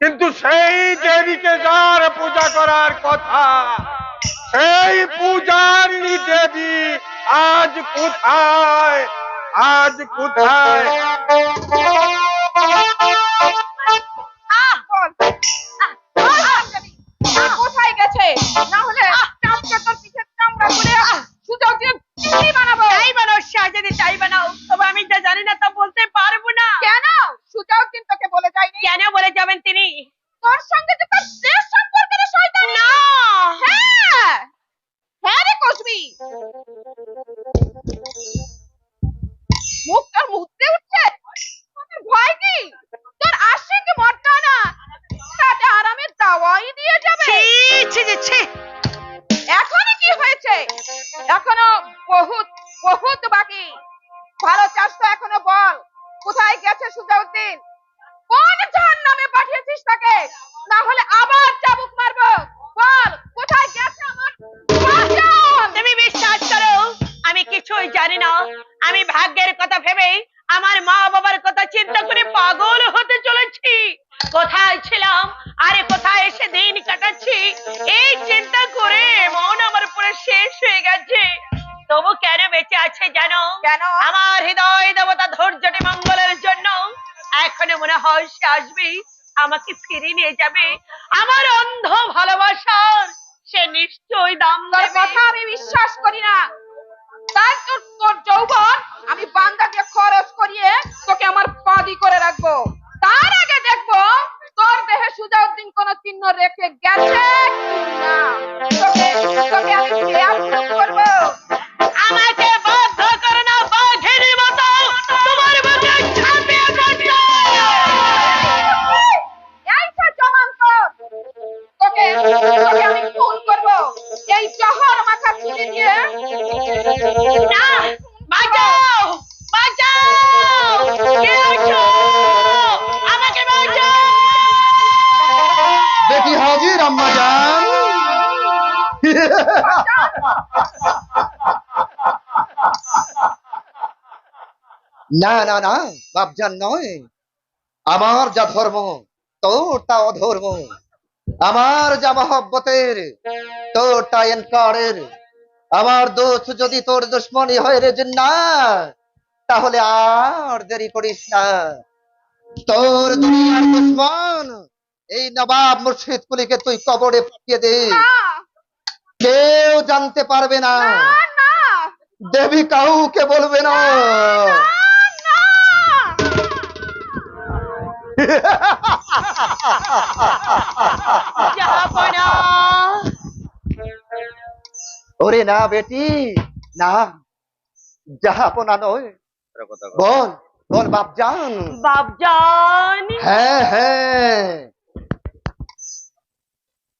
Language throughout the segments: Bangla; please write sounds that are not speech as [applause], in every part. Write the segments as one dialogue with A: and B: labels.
A: কিন্তু সেই দেবীকে যার পূজা করার কথা সেই পূজার দেবী আজ কোথায়? আজ কোথায়?
B: সুজাউদ্দিন কোন জাহান নামে পাঠিয়েছিস তাকে? না হলে আবার চাবুক মারবো। বল কোথায় গেছে আমার
C: তুমি বিশ্বাস করো আমি কিছুই জানি না। আমি ভাগ্যের কথা ভেবে আমার মা বাবার কথা চিন্তা করে পাগল হতে চলেছি। কোথায় ছিলাম আরে কোথায় এসে দিন কাটাচ্ছি? এই চিন্তা করে মন আমার পুরো শেষ হয়ে গেছে। তবু কেন বেঁচে আছে জানো?
B: কেন?
C: আমার হৃদয় দেবতা হয় সে আসবে আমাকে ফিরিয়ে নিয়ে যাবে। আমার অন্ধ ভালোবাসার সে নিশ্চয়ই দাম
B: তোর কথা আমি বিশ্বাস করি না। তাই তোর তোর যৌবন আমি বান্দা দিয়ে খরচ করিয়ে তোকে আমার পাদি করে রাখব। তার আগে দেখব তোর দেহে সুজাউদ্দিন কোন চিহ্ন রেখে গেছে কিনা। তোকে তোকে আমি
C: না না
D: না বাপজান নয়। আমার যা ধর্ম তোর তা অধর্ম। আমার যা মহব্বতের তোর তা এনকারের। আমার দোষ যদি তোর দুশ্মনী হয় রে না তাহলে আর দেরি করিস না। তোর দুনিয়ার দুশ্মন এই নবাব মুর্শিদ কুলিকে তুই কবরে পাঠিয়ে দে। কেউ জানতে পারবে না। দেবী কাউকে বলবে না। [laughs] ওরে না বেটি না। যাহাপনা নয়। বল বল বাপজান।
C: বাপজান।
D: হ্যাঁ হ্যাঁ।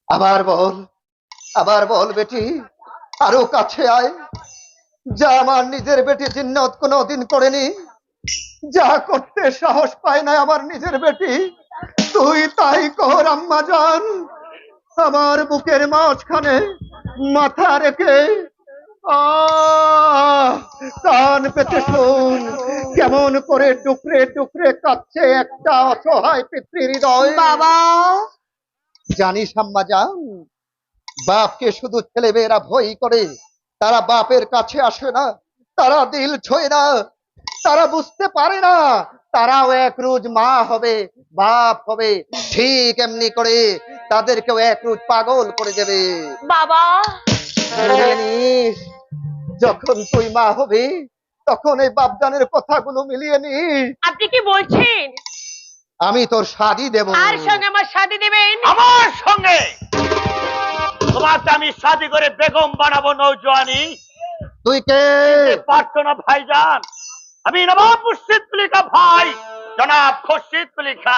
D: আবার বল আবার বল বেটি আরও কাছে আয়। যা আমার নিজের বেটি জিন্নত কোনোদিন করেনি। যা করতে সাহস পায় না আমার নিজের বেটি। তুই তাই কর আম্মা জান। আমার বুকের মাঝখানে মাথা রেখে কান পেতে শোন। কেমন করে টুকরে টুকরে কাচ্ছে একটা অসহায় পিতৃ হৃদয়।
C: বাবা!
D: জানিস আম্মা জান বাপকে শুধু ছেলেমেয়েরা ভয় করে তারা বাপের কাছে আসে না তারা দিল ছয় না। তারা বুঝতে পারে না। তারাও এক রোজ মা হবে বাপ হবে। ঠিক এমনি করে তাদেরকেও এক রোজ পাগল করে দেবে।
C: বাবা!
D: যখন তুই মা হবি তখন এই বাপদানের কথাগুলো মিলিয়ে নিস।
C: আপনি কি বলছেন?
D: আমি তোর শাদি দেব।
C: আর সঙ্গে আমার সাথে দেবেন?
A: আমার সঙ্গে! তোমাকে আমি শাদি করে বেগম বানাবো নৌজওয়ানি
D: তুই কে?
A: পারছ না ভাইজান। আমি নবাব মুর্শিদ কুলিকা ভাই জনাব খুরশিদ কুলিকা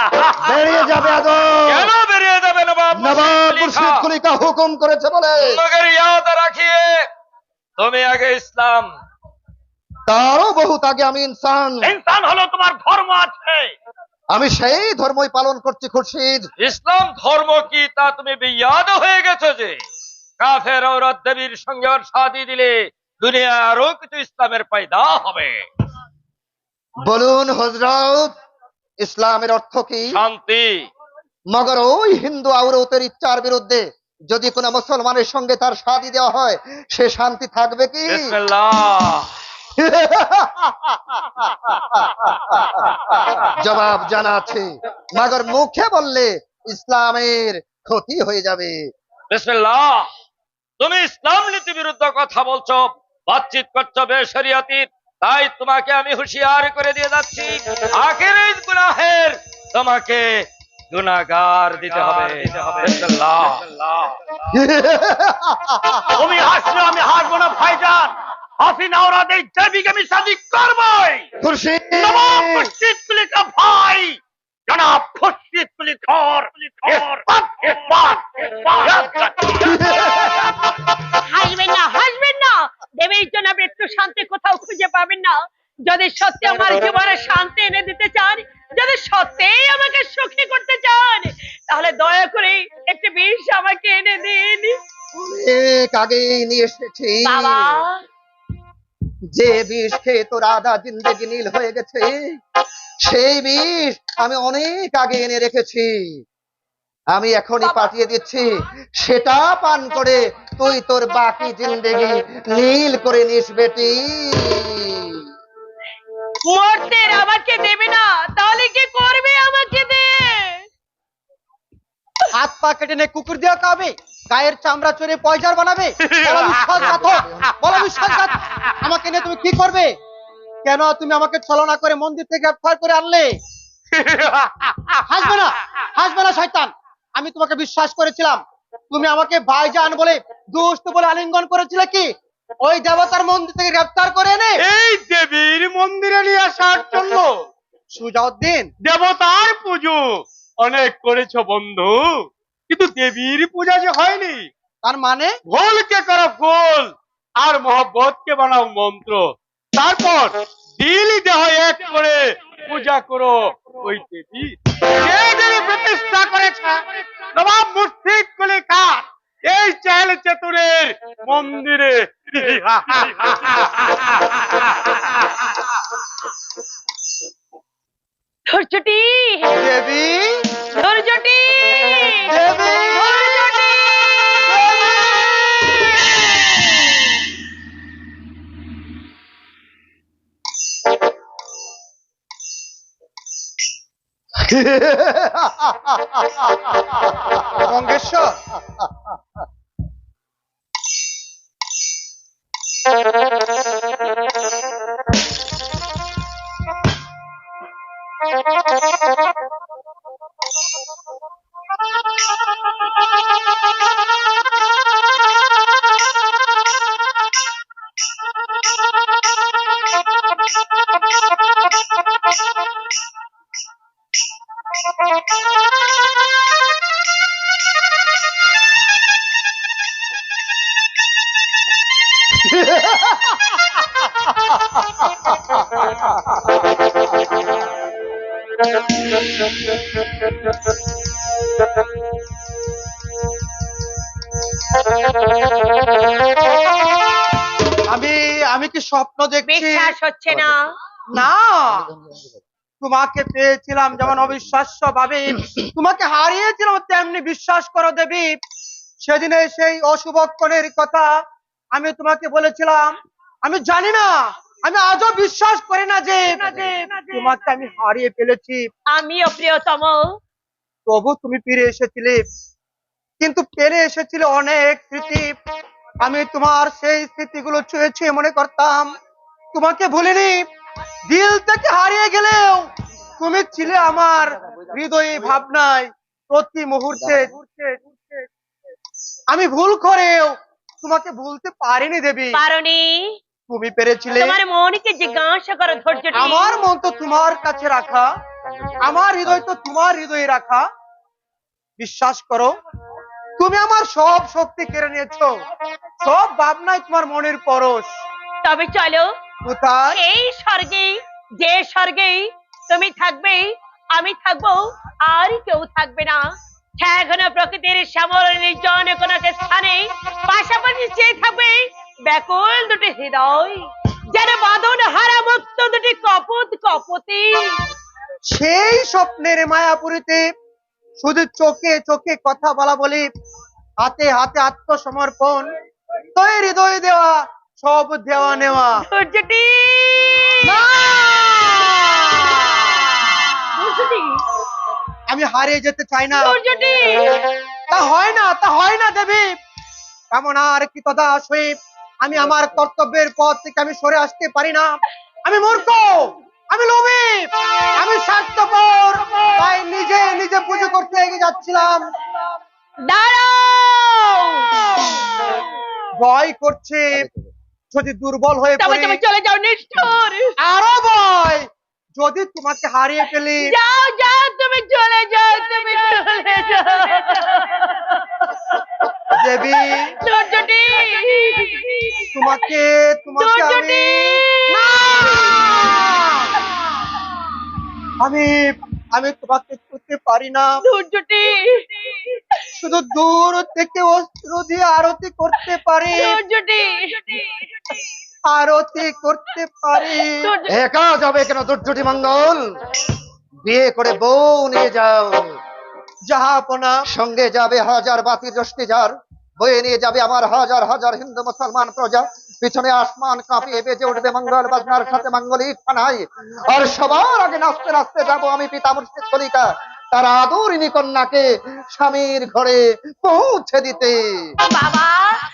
D: বেরিয়ে যাবে আদর।
A: কেন বেরিয়ে যাবে নবাব
D: নবাব মুর্শিদ কুলিকা হুকুম করেছে বলে।
A: মগর ইয়াদ রাখিয়ে তুমি আগে ইসলাম।
D: তারও বহুত আগে আমি ইনসান।
A: ইনসান হলো তোমার ধর্ম আছে।
D: আমি সেই ধর্মই পালন করছি খুরশিদ।
A: ইসলাম ধর্ম কি তা তুমি বিয়াদ হয়ে গেছো যে। কাফের ঔরত দেবীর সঙ্গে ওর শাদি দিলে দুনিয়া আরও কিছু ইসলামের পায়দা হবে।
D: বলুন হজরত ইসলামের অর্থ কি?
A: শান্তি।
D: মগর ওই হিন্দু আউরতের ইচ্ছার বিরুদ্ধে যদি কোনো মুসলমানের সঙ্গে তার শাদি দেওয়া হয় সে শান্তি থাকবে কি? জবাব জানা আছে। মগর মুখে বললে ইসলামের ক্ষতি হয়ে যাবে।
A: তুমি ইসলাম নীতি বিরুদ্ধ কথা বলছো বাতচিত করছ বেশরিয়াতির তাই তোমাকে আমি হুঁশিয়ার করে দিয়ে যাচ্ছি। আখের গুনাহের তোমাকে গুনাগার দিতে হবে।
E: তুমি হাসলে আমি হাসবো না ভাইজান। হাসিনা ওরা দেই দেবীকে আমি শাদি করবই।
D: খুরশিদ।
E: নবাব খুরশিদ কুলি কা ভাই। জনাব খুরশিদ কুলি খর। ইসবাত ইসবাত ইসবাত
C: হাসবেন না হাসবেন না। দেবীর জন্য আপনি একটু শান্তি কোথাও খুঁজে পাবেন না। যদি সত্যি আমার জীবনে শান্তি এনে দিতে চান যদি সত্যিই আমাকে সুখী করতে চান তাহলে দয়া করে একটু বিষ আমাকে এনে দিন।
D: আগে নিয়ে এসেছি।
C: বাবা।
D: যে বিষ খেয়ে তোর আধা জিন্দগি নীল হয়ে গেছে সেই বিষ আমি অনেক আগে এনে রেখেছি। আমি এখনই পাঠিয়ে দিচ্ছি। সেটা পান করে তুই তোর বাকি জিন্দগি নীল করে নিস বেটি।
C: মরতে আমাকে দেবে না তাহলে কি করবে আমাকে দিয়ে
F: হাত পা কেটে নে কুকুর খাবে গায়ের চামড়া চড়ে পয়জার বানাবে। বলো বিশ্বাসঘাতক বলো বিশ্বাসঘাত আমাকে নিয়ে তুমি কি করবে? কেন তুমি আমাকে ছলনা করে মন্দির থেকে গ্রেফতার করে আনলে? হাসবে না হাসবে না শয়তান। আমি তোমাকে বিশ্বাস করেছিলাম। তুমি আমাকে ভাইজান বলে দুষ্ট বলে আলিঙ্গন করেছিলে কি? ওই দেবতার মন্দির থেকে গ্রেফতার করে এনে
E: এই দেবীর মন্দিরে নিয়ে আসার জন্য
F: সুজাউদ্দিন।
E: দেবতার পুজো অনেক করেছ বন্ধু। কিন্তু দেবীর পূজা যে হয়নি
F: তার মানে?
E: ভোলকে করো গোল আর মহব্বত কে বানাও মন্ত্র। তারপর দিলি দেহ এক করে পূজা করো ওই দেবী। যে দেবী প্রতিষ্ঠা করেছে নবাব মুর্শিদ কুলি খান এই চেহেল চেতুরের মন্দিরে।
C: ধৈর্যটি
F: দেবী।
C: ধৈর্যটি
F: দেবী। [laughs]
C: ধৈর্যটি
F: আমি আমি কি স্বপ্ন দেখছি?
C: বিশ্বাস হচ্ছে না।
F: না। তোমাকে পেয়েছিলাম যেমন অবিশ্বাস্য ভাবে। তোমাকে হারিয়েছিলাম তেমনি বিশ্বাস করো দেবী। সেদিনে সেই অশুভক্ষণের কথা আমি তোমাকে বলেছিলাম। আমি জানি না। আমি আজও বিশ্বাস করি না যে তোমাকে আমি হারিয়ে ফেলেছি।
C: আমিও প্রিয়তম।
F: তবু তুমি ফিরে এসেছিলে। কিন্তু ফিরে এসেছিলে অনেক স্মৃতি। আমি তোমার সেই স্মৃতিগুলো ছুঁয়ে ছুঁয়ে মনে করতাম। তোমাকে ভুলিনি। দিল থেকে হারিয়ে গেলেও তুমি ছিলে আমার হৃদয়ে ভাবনায় প্রতি মুহূর্তে। আমি ভুল করেও তোমাকে ভুলতে পারিনি দেবী।
C: পারনি।
F: তুমি পেরেছিলে।
C: তোমার মনকে জিজ্ঞাসা করো ধৈর্যটি
F: আমার মন তো তোমার কাছে রাখা। আমার হৃদয় তো তোমার হৃদয়ে রাখা। বিশ্বাস করো তুমি আমার সব শক্তি কেড়ে নিয়েছো। সব ভাবনায় তোমার মনের পরশ।
C: তবে চলো
F: কোথায়?
C: এই স্বর্গে যে স্বর্গে তুমি থাকবে আমি থাকব আর কেউ থাকবে না। এখন প্রকৃতির শ্যামল নির্জন কোন স্থানে পাশাপাশি চেয়ে থাকবে ব্যাকুল দুটি হৃদয় যেন বাঁধন হারা মুক্ত দুটি কপত কপতি।
F: সেই স্বপ্নের মায়াপুরীতে শুধু চোখে চোখে কথা বলা বলি হাতে হাতে আত্মসমর্পণ তৈ হৃদয় দেওয়া সব দেওয়া নেওয়া।
C: সূর্যটি।
F: আমি হারিয়ে যেতে চাই না। তা হয় না তা হয় না দেবী। এমন আর কি তদা সইব আমি আমার কর্তব্যের পথ থেকে আমি সরে আসতে পারি না। আমি মূর্খ আমি লোভী আমি স্বার্থপর তাই নিজে নিজে পুজো করতে এগিয়ে যাচ্ছিলাম।
C: দাঁড়াও!
F: ভয় করছে যদি দুর্বল হয়ে পড়ি
C: তুমি চলে যাও নিষ্ঠুর।
F: আরও ভয় যদি তোমাকে হারিয়ে ফেলি।
C: যাও যাও তুমি চলে যাও তুমি চলে যাও।
F: দেবী তোমাকে তোমাকে আমি আমি আমি তোমাকে করতে পারি না।
C: সূর্যটি
F: শুধু দূর থেকে অস্ত্র দিয়ে আরতি করতে পারি।
C: সূর্যটি
F: আরতি করতে পারি।
D: একা যাবে কেন দুর্যোটি মঙ্গল? বিয়ে করে বউ নিয়ে যাও।
F: জাহাপনা
D: সঙ্গে যাবে হাজার বাতি রশ্মি যার বয়ে নিয়ে যাবে আমার হাজার হাজার হিন্দু মুসলমান প্রজা। পিছনে আসমান কাঁপিয়ে বেজে উঠবে মঙ্গল বাজনার সাথে মঙ্গলি ফানাই আর সবার আগে নাচতে নাচতে যাব আমি পিতা মুর্শিদ কলিকা তার আদরিনী কন্যাকে স্বামীর ঘরে পৌঁছে দিতে।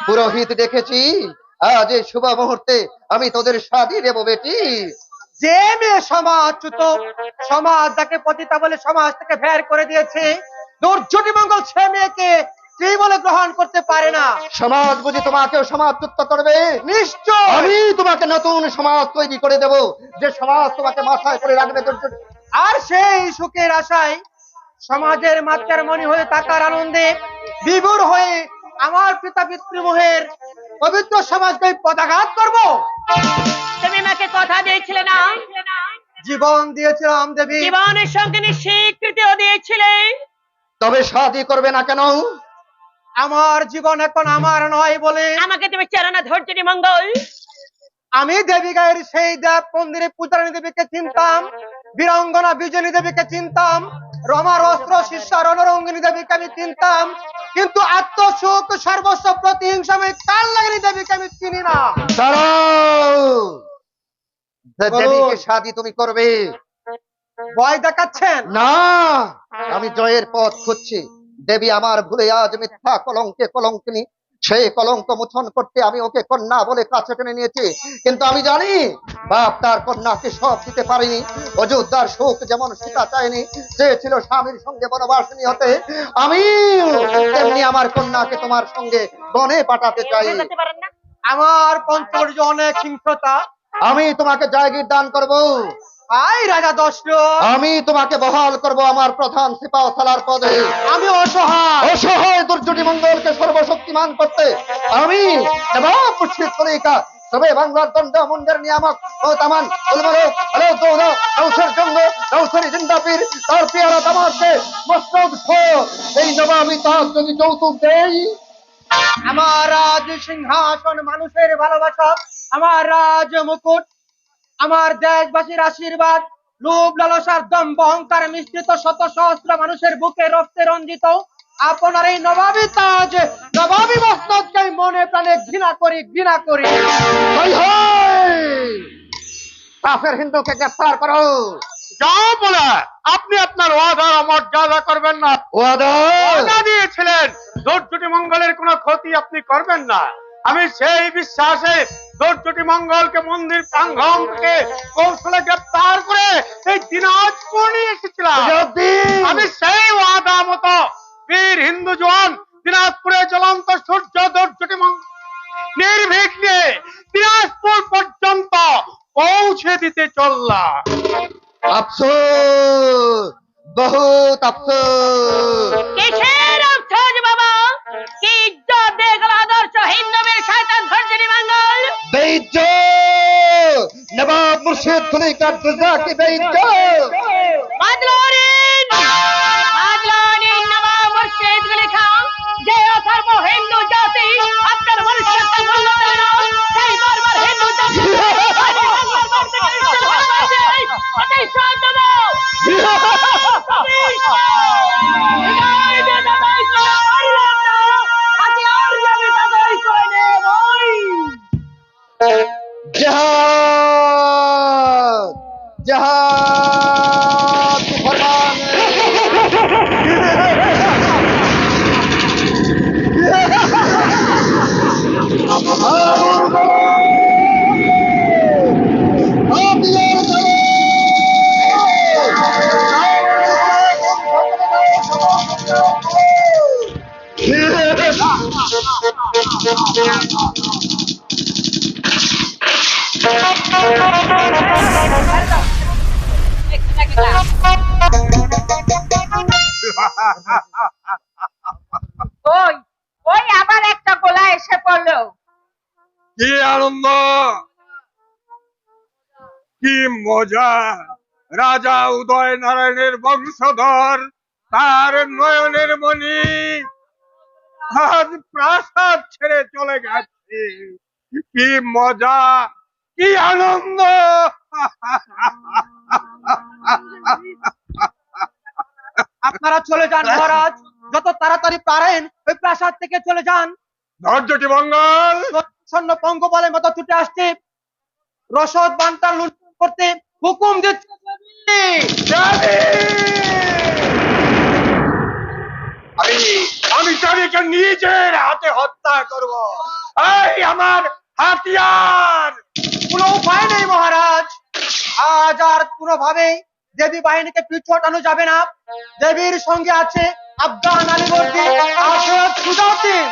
D: পুরোহিত দেখেছি আজ এই শুভ মুহূর্তে আমি তোদের শাদি দেবো বেটি।
F: যে মেয়ে সমাজচ্যুত সমাজ যাকে পতিতা বলে সমাজ থেকে বের করে দিয়েছে দুর্যোগী মঙ্গল সে মেয়েকে স্ত্রী বলে গ্রহণ করতে পারে না।
D: সমাজ বুঝি তোমাকেও সমাজচ্যুত করবে?
F: নিশ্চয়!
D: আমি তোমাকে নতুন সমাজ তৈরি করে দেব। যে সমাজ তোমাকে মাথায় করে রাখবে
F: আর সেই সুখের আশায় সমাজের মাত্রার মনি হয়ে থাকার আনন্দে বিভোর হয়ে আমার পিতা পিতৃমোহের পবিত্র সমাজকে পদাঘাত করব।
C: তুমি আমাকে কথা দিয়েছিলে না?
F: জীবন দিয়েছিলাম দেবী।
C: জীবনের সঙ্গে স্বীকৃতিও দিয়েছিলে।
D: তবে শাদি করবে না কেন?
F: আমার জীবন এখন আমার নয় বলে
C: আমাকে তুমি চেনো না ধৈর্যনি মঙ্গল।
F: আমি দেবী গায়ের সেই দেব মন্দিরে পূজারী দেবীকে চিনতাম বীরঙ্গনা বিজনী দেবীকে চিনতাম রমার অস্ত্র শিষ্যা রণরঙ্গিনী দেবীকে আমি চিনতাম কিন্তু আত্মসুখ সর্বস্ব প্রতিহিংসা আমি কাল লাগনি দেবীকে আমি চিনি না।
D: দেবীকে শাদি তুমি করবে।
F: ভয় দেখাচ্ছেন?
D: না। আমি জয়ের পথ খুঁজছি। দেবী আমার ভুলে আজ মিথ্যা কলঙ্কে কলঙ্কিনী। সেই কলঙ্ক মোচন করতে আমি ওকে কন্যা বলে কাছে টেনে নিয়েছি। কিন্তু আমি জানি বাপ তার কন্যাকে সব দিতে পারেনি। অযোধ্যার সুখ যেমন সীতা চায়নি চেয়েছিল স্বামীর সঙ্গে বনবাসিনী হতে। আমি তেমনি আমার কন্যাকে তোমার সঙ্গে বনে পাঠাতে চাই।
C: না।
F: আমার পঞ্চবর্য অনেক হিংসতা
D: আমি তোমাকে জায়গির দান করব।
F: আই রাজা দশরথ!
D: আমি তোমাকে বহাল করব আমার প্রধান সিপাহ সালার পদে।
F: আমি অসহায়!
D: অসহায় দুর্যোগী মঙ্গলকে সর্বশক্তিমান করতে আমি নবাব মুর্শিদ কলিকা সবে বাংলার দণ্ড মুন্ডের নিয়ামক ও তামান উলমারো আলো দৌল নৌসের জঙ্গ নৌসরি জিন্দাপির তার পেয়ারা তামারকে মস্তক এই নবাবি তার যদি যৌতুক দেই।
F: আমার রাজ সিংহাসন মানুষের ভালোবাসা আমার রাজ মুকুট আমার দেশবাসীর আশীর্বাদ লোভ লালসার দম্ভ অহংকার মিশ্রিত শত সহস্র মানুষের বুকে রক্তে রঞ্জিত। আপনার এই নবাবী তাজ নবাবী মস্তককে মনে প্রাণে ঘৃণা করি ঘৃণা করি।
D: কাফের হিন্দুকে গ্রেফতার করো।
E: যাও বলে আপনি আপনার ওয়াদার অমর্যাদা করবেন না।
D: ওয়াদা?
E: ওয়াদা দিয়েছিলেন দুর্যোটি মঙ্গলের কোনো ক্ষতি আপনি করবেন না। আমি সেই বিশ্বাসে দুর্যোটি মঙ্গলকে মন্দির প্রাঙ্গণ থেকে কৌশলে গ্রেপ্তার করে এই দিনাজপুর নিয়ে এসেছিলাম। আমি সেই ওয়াদা মতো বীর হিন্দু জওয়ান দিনাজপুরে জ্বলন্ত সূর্য নির্ভীক নিয়ে দিনাজপুর পর্যন্ত পৌঁছে দিতে চললাম।
D: আফসোস। বহুত আফসোস।
C: কিসের আফসোস বাবা? কি ইজ্জত দিয়ে গেল আদর্শ হিন্দু বীর শয়তান ধৈর্যনি মঙ্গল
D: বেইজ্জ নবাব মুর্শিদ খলিকার দুজা কি বেইজ্জ
B: ওই ওই আবার একটা গোলা এসে পড়ল।
E: কি আনন্দ? কি মজা! রাজা উদয় নারায়ণের বংশধর, তার নয়নের মণি। আজ প্রাসাদ ছেড়ে চলে গেছে। কি মজা! কি আনন্দ! [laughs]
F: আপনারা চলে যান মহারাজ। যত তাড়াতাড়ি পারেন ওই প্রাসাদ থেকে চলে যান।
E: ধৈর্যটি মঙ্গল
F: সৈন্য পঙ্গপালের মতো ছুটে আসছে। রসদ বান্টার লুণ্ঠন করতে হুকুম দিচ্ছে
E: আমি আমি তাদেরকে নিজের হাতে হত্যা করব। এই আমার হাতিয়ার!
F: কোনো উপায় নেই মহারাজ। আজ আর কোনোভাবেই দেবী বাহিনীকে পিছু হটানো যাবে না। দেবীর সঙ্গে আছে আফগান আলীবর্দী সুজাউদ্দিন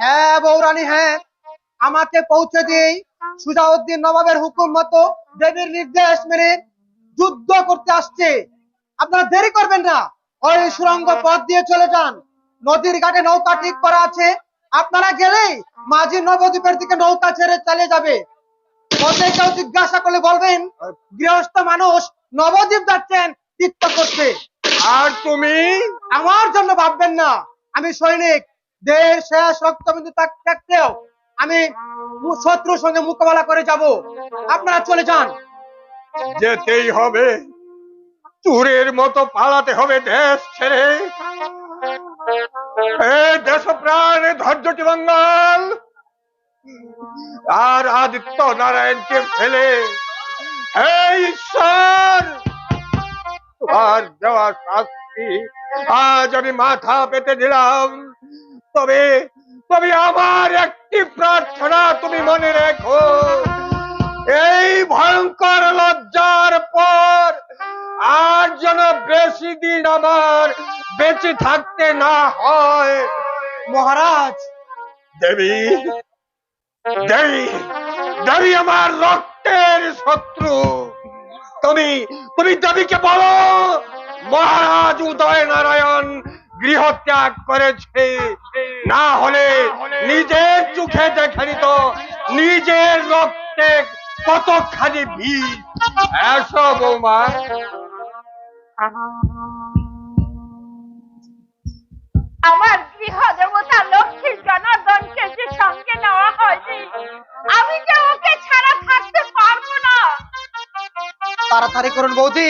F: হ্যাঁ বৌরানী হ্যাঁ। আমাকে পৌঁছে দিয়েই সুজাউদ্দিন নবাবের হুকুম মতো দেবীর নির্দেশ মেনে যুদ্ধ করতে আসছে। আপনারা দেরি করবেন না। ওই সুরঙ্গ পথ দিয়ে চলে যান। নদীর ঘাটে নৌকা ঠিক করা আছে। আপনারা গেলেই মাঝি নবদ্বীপের দিকে নৌকা ছেড়ে চালিয়ে যাবে। পথে কেউ জিজ্ঞাসা করলে বলবেন গৃহস্থ মানুষ নবদ্বীপ যাচ্ছেন তীর্থ করতে।
E: আর তুমি?
F: আমার জন্য ভাববেন না। আমি সৈনিক দেশ শেষ রক্তবিন্দু থাক- থাকতেও আমি শত্রুর সঙ্গে মোকাবেলা করে যাব। আপনারা চলে যান।
E: যেতেই হবে। চুরের মতো পালাতে হবে দেশ ছেড়ে। দেশ প্রাণ ধৈর্যটি মঙ্গল আর আদিত্য নারায়ণকে ফেলে। হে ঈশ্বর, তোমার দেওয়া শাস্তি আজ আমি মাথা পেতে দিলাম। তবে তবে আমার একটি প্রার্থনা তুমি মনে রেখো। এই ভয়ঙ্কর লজ্জার পর আর যেন বেশি দিন আমার বেঁচে থাকতে না হয়।
F: মহারাজ,
E: দেবী দেবী আমার রক্তের শত্রু। তুমি তুমি দেবীকে বলো, মহারাজ উদয় নারায়ণ গৃহ ত্যাগ করেছে। না হলে নিজের চোখে দেখে নিত, নিজের রক্তে কতখানি ভিড়। এসো বৌমা।
B: আমার গৃহ দেবতা লক্ষ্মীর জনার্দনকে যে সঙ্গে নেওয়া হয়নি। আমি যে ওকে ছাড়া থাকতে পারব না।
F: তাড়াতাড়ি করুন বৌদি।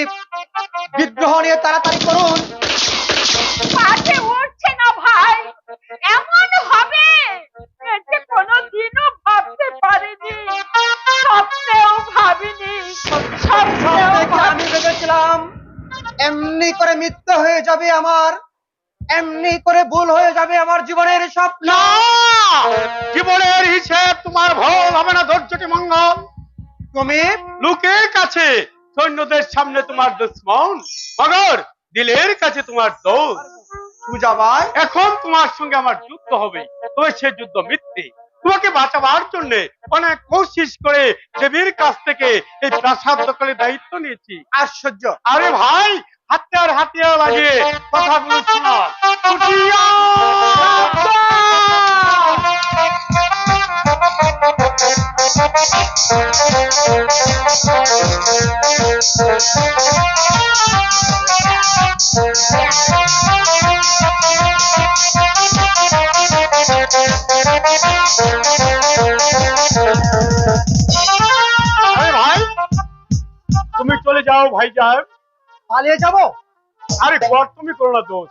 F: বিদ্রোহ নিয়ে তাড়াতাড়ি করুন।
B: পাশে উঠছে না ভাই। এমন হবে এতে কোনোদিনও ভাবতে পারিনি স্বপ্নেও ভাবিনি
F: সব আমি ভেবেছিলাম? এমনি করে মৃত্যু হয়ে যাবে আমার। এমনি করে ভুল হয়ে যাবে আমার জীবনের স্বপ্ন
E: না! জীবনের হিসেব তোমার ভুল হবে না ধৈর্যটি মঙ্গল?
F: তুমি
E: লোকের কাছে সৈন্যদের সামনে তোমার দুশ্মন। মগর দিলের কাছে তোমার দোষ।
F: সুজাবাই।
E: এখন তোমার সঙ্গে আমার যুদ্ধ হবে। তবে সে যুদ্ধ মিথ্যে। তোমাকে বাঁচাবার জন্য অনেক কোশিস করে দেবীর কাছ থেকে এই প্রাসাদ দখলের দায়িত্ব নিয়েছি।
F: আশ্চর্য।
E: আরে ভাই হাতিয়ার হাতিয়ার লাগিয়ে কথাগুলো শোনা আরে ভাই তুমি চলে যাও ভাই সাহেব
F: পালিয়ে যাব?
E: আরে গর তুমি করো না দোষ।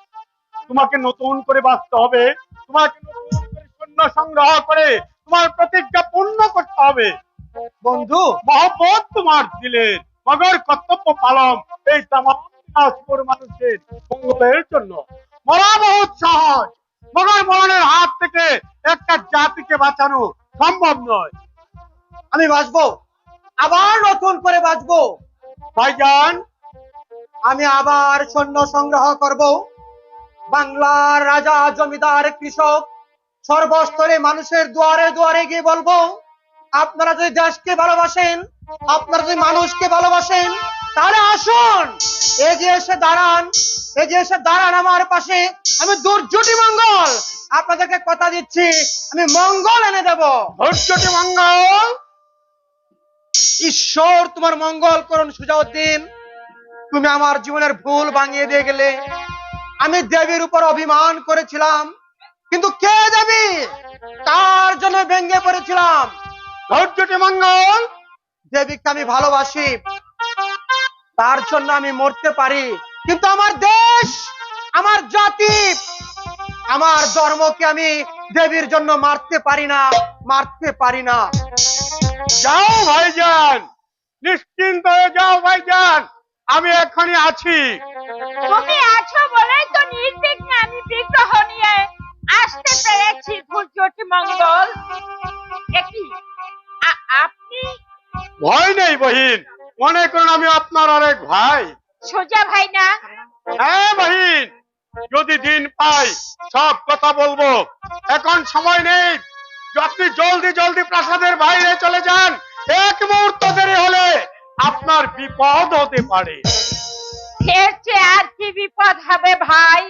E: তোমাকে নতুন করে বাঁচতে হবে। তোমাকে নতুন করে সৈন্য সংগ্রহ করে তোমার প্রতিজ্ঞা পূর্ণ করতে হবে।
F: বন্ধু।
E: মহব্বত তোমার দিলের মগর কর্তব্য পালন এই তাম মানুষের মঙ্গলের জন্য। মরা বহুত সহজ মগর মরণের হাত থেকে একটা জাতিকে বাঁচানো সম্ভব নয়।
F: আমি বাঁচবো। আবার নতুন করে বাঁচবো।
E: ভাইজান
F: আমি আবার সৈন্য সংগ্রহ করব। বাংলার রাজা জমিদার কৃষক সর্বস্তরে মানুষের দুয়ারে দুয়ারে গিয়ে বলব আপনারা যদি দেশকে ভালোবাসেন আপনারা যদি মানুষকে ভালোবাসেন তাহলে আসুন এগিয়ে এসে দাঁড়ান এগিয়ে এসে দাঁড়ান আমার পাশে। আমি দুর্যোটি মঙ্গল আপনাদেরকে কথা দিচ্ছি আমি মঙ্গল এনে দেব।
E: ধৈর্যটি মঙ্গল?
F: ঈশ্বর তোমার মঙ্গল করুন সুজাউদ্দিন। তুমি আমার জীবনের ভুল ভাঙিয়ে দিয়ে গেলে। আমি দেবীর উপর অভিমান করেছিলাম, কিন্তু কে দেবী? তার জন্য ভেঙে পড়েছিলাম?
E: ধৈর্যটি মঙ্গল,
F: দেবীকে আমি ভালোবাসি। তার জন্য আমি মরতে পারি। কিন্তু আমার দেশ, আমার জাতি, আমার ধর্মকে আমি দেবীর জন্য মারতে পারি না, মারতে পারি না।
E: যাও ভাইজান, নিশ্চিন্ত হয়ে যাও ভাইজান। আমি এখনই আছি।
B: তুমি আছো বলেই তো নির্বিঘ্নে আমি বিগ্রহ নিয়ে আসতে পেরেছি ধৈর্যটি মঙ্গল। একই আপনি?
E: ভয় নেই বহিন। মনে করুন আমি আপনার আরেক ভাই।
B: সোজা ভাই না?
E: হ্যাঁ বহিন। যদি দিন পাই সব কথা বলব। এখন সময় নেই। আপনি জলদি জলদি প্রাসাদের বাইরে চলে যান এক মুহূর্ত দেরি হলে আপনার বিপদ হতে পারে।
B: আর কি বিপদ হবে ভাই?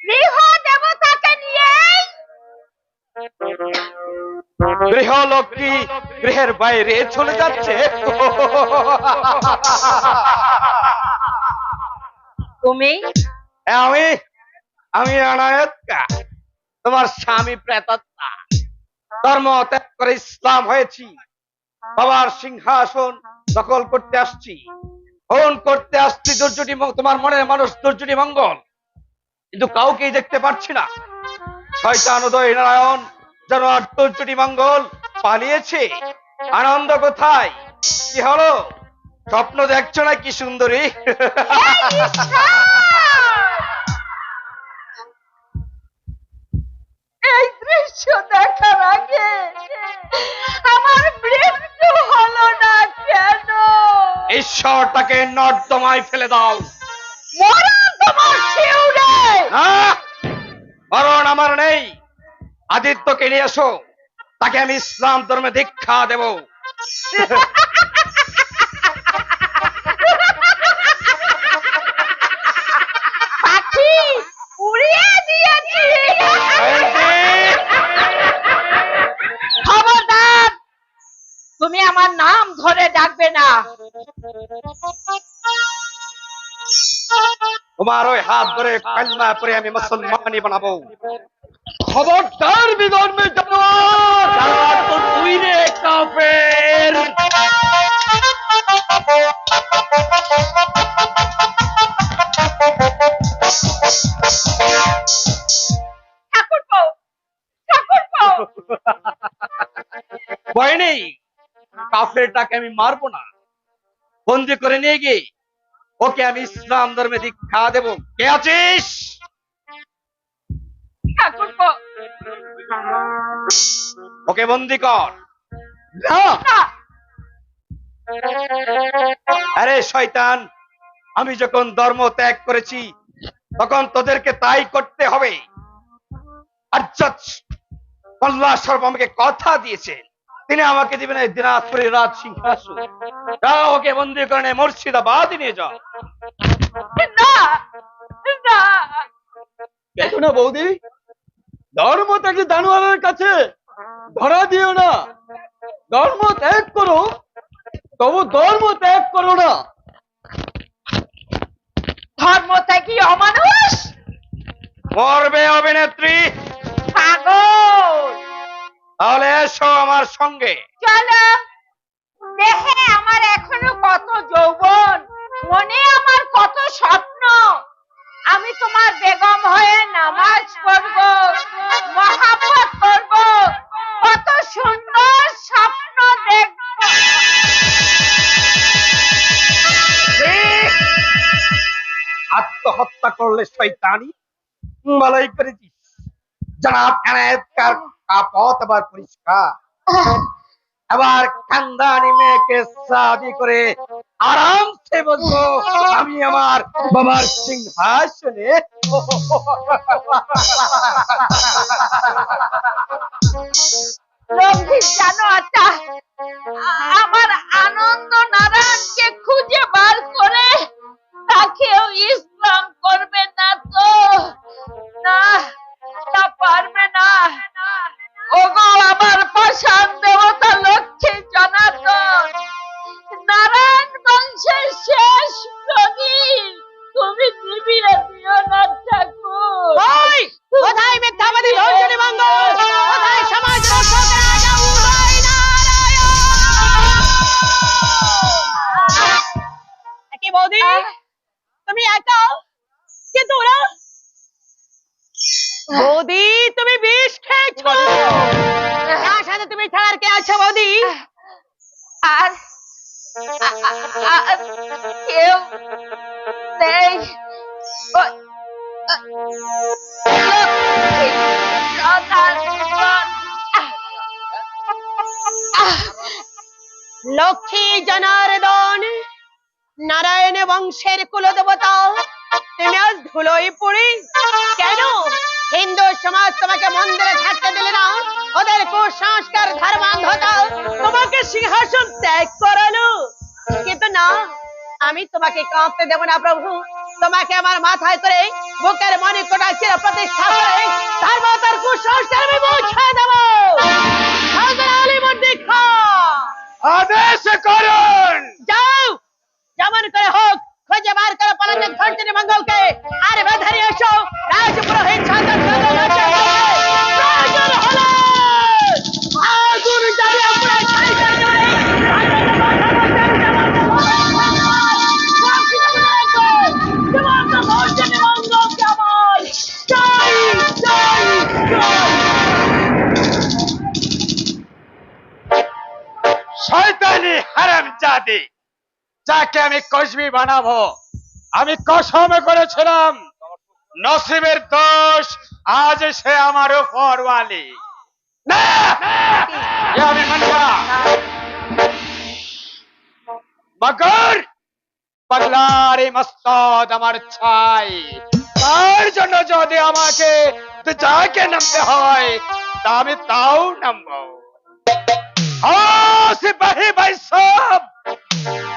B: গৃহ দেবতাকে
A: গৃহলক্ষ্মী গৃহের বাইরে চলে যাচ্ছে।
B: তুমি?
A: আমি আমি অনায়তকা। তোমার স্বামী প্রেতাত্মা ধর্ম ত্যাগ করে ইসলাম হয়েছি। বাবার সিংহাসন দখল করতে আসছি। ফোন করতে আসছি দুর্যোটি তোমার মনের মানুষ দুর্যোটি মঙ্গল। কিন্তু কাউকেই দেখতে পাচ্ছি না। শয়তান উদয় নারায়ণ যেন দুর্যোটি মঙ্গল পালিয়েছে। আনন্দ কোথায়? কি হলো? স্বপ্ন দেখছ না কি সুন্দরী
B: এই দৃশ্য দেখার আগে আমার মৃত্যু হলো না কেন?
A: ঈশ্বরটাকে নর্দমায় ফেলে দাও।
B: মরণ তোমার শিউরে!
A: মরণ আমার নেই। আদিত্যকে নিয়ে এসো। তাকে আমি ইসলাম ধর্মে দীক্ষা দেব। [laughs]
B: আমার নাম ধরে ডাকবে না।
A: তোমার ওই হাত ধরে কান্না করে আমি মুসলমানই বানাবো। খবরদার বিধর্মে জানোয়ার তুই রে কাফের। কাফেরটাকে আমি মারবো না। বন্দি করে নিয়ে গিয়ে ওকে আমি ইসলাম ধর্মে দীক্ষা দেব। কে আছিস? ওকে বন্দি কর। আরে শয়তান আমি যখন ধর্ম ত্যাগ করেছি তখন তোদেরকে তাই করতে হবে। আর আল্লাহ সর্ব আমাকে কথা দিয়েছেন তিনি আমাকে দিবেন এই দিনাজপুরের রাজ সিংহাসন যাও ওকে বন্দি করে নিয়ে মুর্শিদাবাদ নিয়ে যাও।
B: না না
F: দেখো না বৌদি ধর্মটাকে জানোয়ারের কাছে ধরা দিও না। ধর্ম ত্যাগ করো তবু ধর্ম ত্যাগ করো না।
B: ধর্ম ত্যাগী অমানুষ?
A: মরবে অভিনেত্রী।
B: পাগল!
A: তাহলে এসো আমার সঙ্গে।
B: চলো। দেহে আমার এখনও কত যৌবন মনে আমার কত স্বপ্ন। আমি তোমার বেগম হয়ে নামাজ পড়ব মহাব্বত করব কত সুন্দর স্বপ্ন দেখব।
A: আত্মহত্যা করলে শয়তানি ভালোই করেছিস জনাব এনায়েতকার কাপত আবার পরিষ্কার আবার খানদানি মেয়েকে শাদি করে আরামসে বলব আমি আমার বাবার সিংহাসনে
B: রঞ্জিত জানো আচ্ছা আমার আনন্দ নারায়ণকে খুঁজে বার করে তাকেও ইসলাম করবে না তো না না নারায়ণ বংশের
C: কুলদেবতা। তুমি আজ ধুলোই পড়ি। কেন? হিন্দু সমাজ তোমাকে মন্দিরে থাকতে দিলে না। ওদের কুসংস্কার ধর্মান্ধতা। তোমাকে সিংহাসন ত্যাগ করালো। কিন্তু না আমি তোমাকে কাঁপতে দেব না প্রভু। তোমাকে আমার মাথায় করে বুকের মনে কোটা চির প্রতিষ্ঠা করে ধর্মতার কুসংস্কার আমি মুছে দেবো।
G: আদেশ করুন।
C: যাও। যেমন করে হোক, খুঁজে বার করে পলাতক ধর্ষণী মঙ্গলকে। আর বেধারি এসো, রাজপুরোহিত সাধন প্রয়োজন হলে, আগুন জ্বালিয়ে পুরো ছাই করে দেবে। ধর্ষণী মঙ্গলকে আমার চাই চাই চাই
G: শয়তানি হারাম জাতি যাকে আমি কসবি বানাবো। আমি কসমে করেছিলাম, নসিবের দোষ আজ সে আমার উপর ওয়ালি। আমি মগর, পাগলার মস্তদ আমার ছাই। তার জন্য যদি আমাকে যাকে নামতে হয়, তা আমি তাও নামবো। ও সিপাহী ভাই সব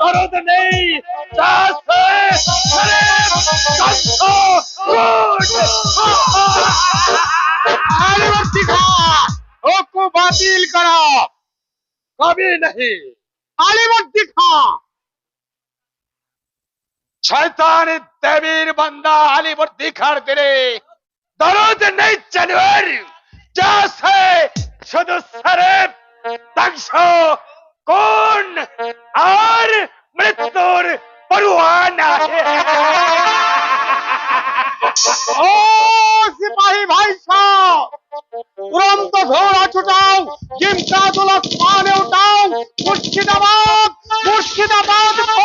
G: দরদ নেই বর্তি বাতিল করো। কবি नहीं আলিবর্তি খা। শয়তান দেবীর বান্দা দিলে দরদ নেই জানোয়ার। শুধু कौन और मृत्युर परुआना ओ सिपाही भाई साहब, तुरंत तो घोड़ा छुटाओ जिमका दुलक पाने उठाओ, मुर्शिदाबाद मुर्शिदाबाद तो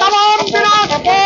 G: तमाम विराट को